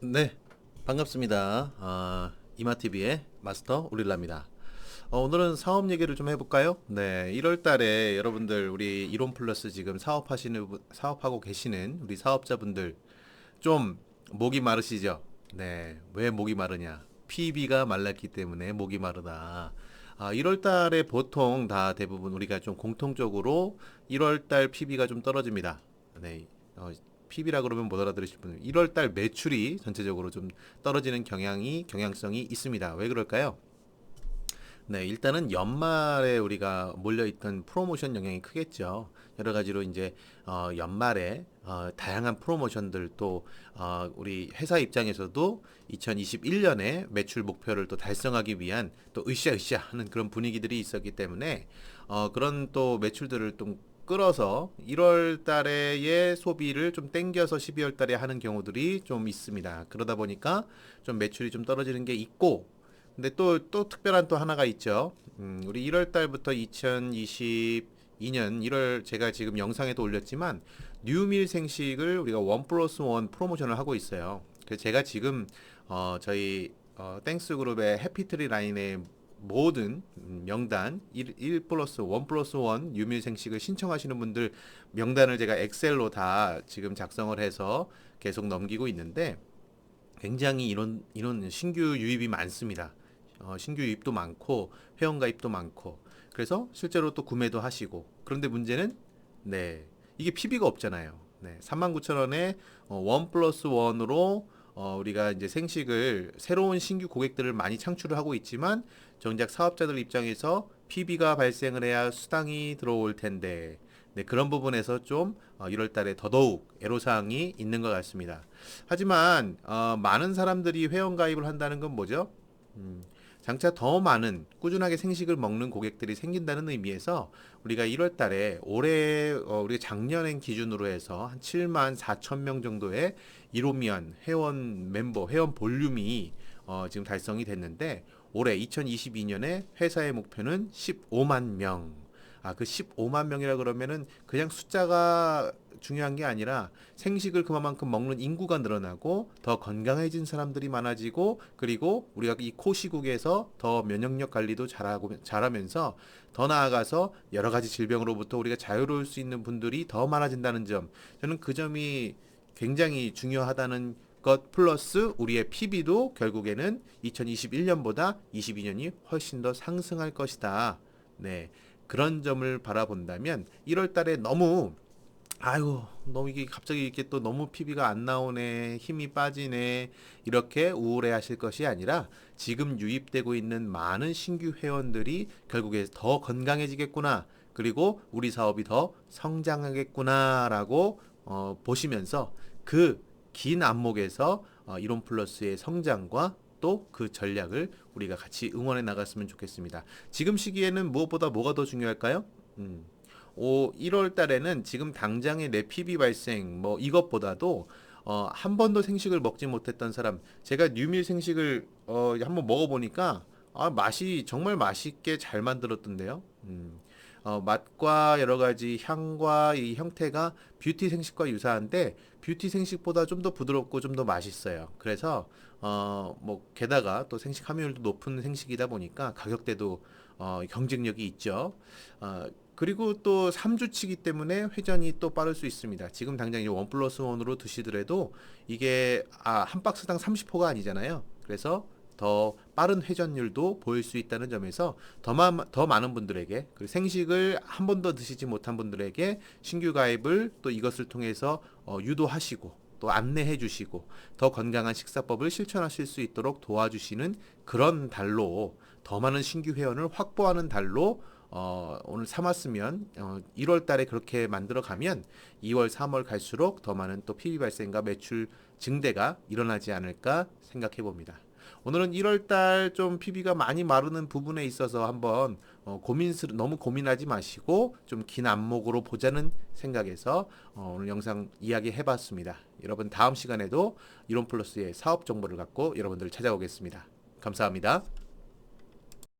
네, 반갑습니다. 아, 이마TV의 마스터 우릴라입니다. 어, 오늘은 사업 얘기를 좀 해볼까요? 네, 1월 달에 여러분들 우리 이론 플러스 지금 사업하시는, 분- 사업하고 계시는 우리 사업자분들 좀 목이 마르시죠? 네, 왜 목이 마르냐? PB가 말랐기 때문에 목이 마르다. 아, 1월 달에 보통 다 대부분 우리가 좀 공통적으로 1월 달 PB가 좀 떨어집니다. 네, 어, PB라 그러면 못 알아들으실 분들 1월 달 매출이 전체적으로 좀 떨어지는 경향이 경향성이 있습니다. 왜 그럴까요? 네, 일단은 연말에 우리가 몰려있던 프로모션 영향이 크겠죠. 여러 가지로 이제 어, 연말에 어, 다양한 프로모션들 또 어, 우리 회사 입장에서도 2021년에 매출 목표를 또 달성하기 위한 또 으쌰으쌰 하는 그런 분위기들이 있었기 때문에 어, 그런 또 매출들을 좀 끌어서 1월 달에의 소비를 좀 땡겨서 12월 달에 하는 경우들이 좀 있습니다. 그러다 보니까 좀 매출이 좀 떨어지는 게 있고 근데 또, 또 특별한 또 하나가 있죠. 음, 우리 1월 달부터 2022년 1월 제가 지금 영상에도 올렸지만 뉴밀 생식을 우리가 원 플러스 원 프로모션을 하고 있어요. 그래서 제가 지금 어, 저희 어, 땡스 그룹의 해피트리 라인의 모든 음, 명단 1, 1 플러스 1 플러스 1 유밀 생식을 신청하시는 분들 명단을 제가 엑셀로 다 지금 작성을 해서 계속 넘기고 있는데 굉장히 이런 이런 신규 유입이 많습니다. 어, 신규 유입도 많고 회원 가입도 많고 그래서 실제로 또 구매도 하시고 그런데 문제는 네 이게 PB가 없잖아요. 네 39,000원에 어, 원 플러스 원으로 어, 우리가 이제 생식을 새로운 신규 고객들을 많이 창출을 하고 있지만 정작 사업자들 입장에서 PB가 발생을 해야 수당이 들어올 텐데 네, 그런 부분에서 좀 어, 1월 달에 더더욱 애로사항이 있는 것 같습니다. 하지만 어, 많은 사람들이 회원 가입을 한다는 건 뭐죠? 음, 장차 더 많은 꾸준하게 생식을 먹는 고객들이 생긴다는 의미에서 우리가 1월 달에 올해 어, 우리가 작년엔 기준으로 해서 한 7만 4천 명 정도의 이로미안 회원 멤버 회원 볼륨이 어, 지금 달성이 됐는데 올해 2022년에 회사의 목표는 15만 명. 아, 그 15만 명이라 그러면은 그냥 숫자가 중요한 게 아니라 생식을 그만큼 먹는 인구가 늘어나고 더 건강해진 사람들이 많아지고 그리고 우리가 이 코시국에서 더 면역력 관리도 잘하고 잘하면서 더 나아가서 여러 가지 질병으로부터 우리가 자유로울 수 있는 분들이 더 많아진다는 점 저는 그 점이 굉장히 중요하다는 것 플러스 우리의 PB도 결국에는 2021년보다 22년이 훨씬 더 상승할 것이다. 네. 그런 점을 바라본다면 1월 달에 너무 아이고 너무 이게 갑자기 이렇게 또 너무 PB가 안 나오네 힘이 빠지네 이렇게 우울해 하실 것이 아니라 지금 유입되고 있는 많은 신규 회원들이 결국에 더 건강해지겠구나 그리고 우리 사업이 더 성장하겠구나라고 어, 보시면서 그 긴 안목에서 어, 이론 플러스의 성장과 또그 전략을 우리가 같이 응원해 나갔으면 좋겠습니다. 지금 시기에는 무엇보다 뭐가 더 중요할까요? 음. 오, 1월 달에는 지금 당장의 내 PB 발생 뭐 이것보다도 어, 한 번도 생식을 먹지 못했던 사람 제가 뉴밀 생식을 어, 한번 먹어보니까 아, 맛이 정말 맛있게 잘 만들었던데요. 음. 어, 맛과 여러 가지 향과 이 형태가 뷰티 생식과 유사한데 뷰티 생식보다 좀 더 부드럽고 좀 더 맛있어요. 그래서 어, 뭐 게다가 또 생식 함유율도 높은 생식이다 보니까 가격대도 어, 경쟁력이 있죠. 어, 그리고 또 3주치기 때문에 회전이 또 빠를 수 있습니다. 지금 당장 이제 원 플러스 원으로 드시더라도 이게 아, 한 박스당 30호가 아니잖아요. 그래서 더 빠른 회전율도 보일 수 있다는 점에서 더, 마, 더 많은 분들에게 그리고 생식을 한 번도 드시지 못한 분들에게 신규 가입을 또 이것을 통해서 어, 유도하시고 또 안내해 주시고 더 건강한 식사법을 실천하실 수 있도록 도와주시는 그런 달로 더 많은 신규 회원을 확보하는 달로 어, 오늘 삼았으면 어, 1월 달에 그렇게 만들어 가면 2월, 3월 갈수록 더 많은 또 PB 발생과 매출 증대가 일어나지 않을까 생각해 봅니다. 오늘은 1월 달 좀 PB가 많이 마르는 부분에 있어서 한번 어, 고민스 너무 고민하지 마시고 좀 긴 안목으로 보자는 생각에서 어, 오늘 영상 이야기 해 봤습니다. 여러분 다음 시간에도 이론 플러스의 사업 정보를 갖고 여러분들을 찾아오겠습니다. 감사합니다.